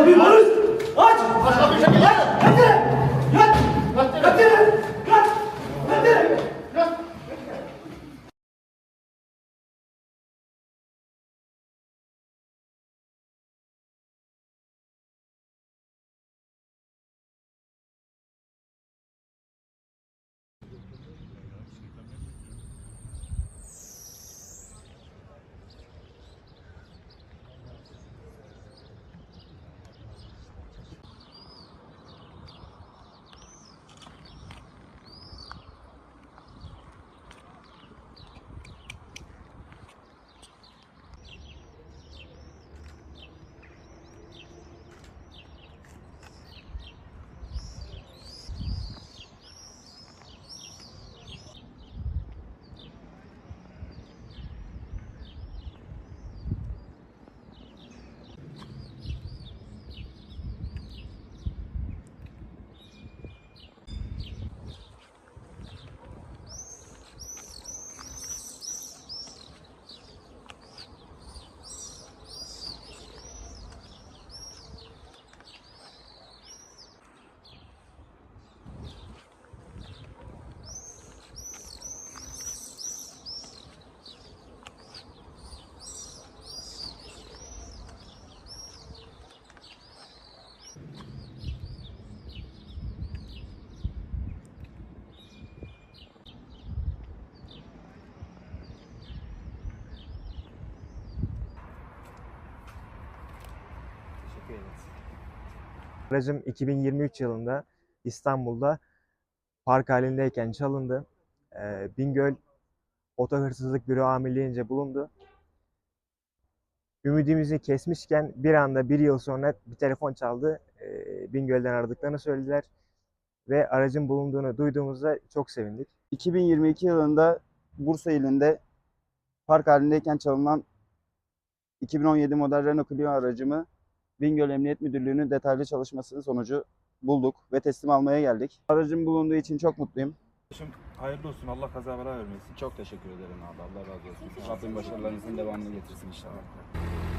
সবই মানুষ আজ Aracım 2023 yılında İstanbul'da park halindeyken çalındı. Ee, Bingöl Oto Hırsızlık Büro amirliğince bulundu. Ümidimizi kesmişken bir anda bir yıl sonra bir telefon çaldı. Ee, Bingöl'den aradıklarını söylediler. Ve aracın bulunduğunu duyduğumuzda çok sevindik. 2022 yılında Bursa ilinde park halindeyken çalınan 2017 model Renault Clio aracımı Bingöl Emniyet Müdürlüğü'nün detaylı çalışması sonucu bulduk ve teslim almaya geldik. Aracın bulunduğu için çok mutluyum. Kardeşim hayırlı olsun. Allah kaza bela vermesin. Çok teşekkür ederim abi. Allah razı olsun. Rabbim başarılarınızın devamını getirsin inşallah.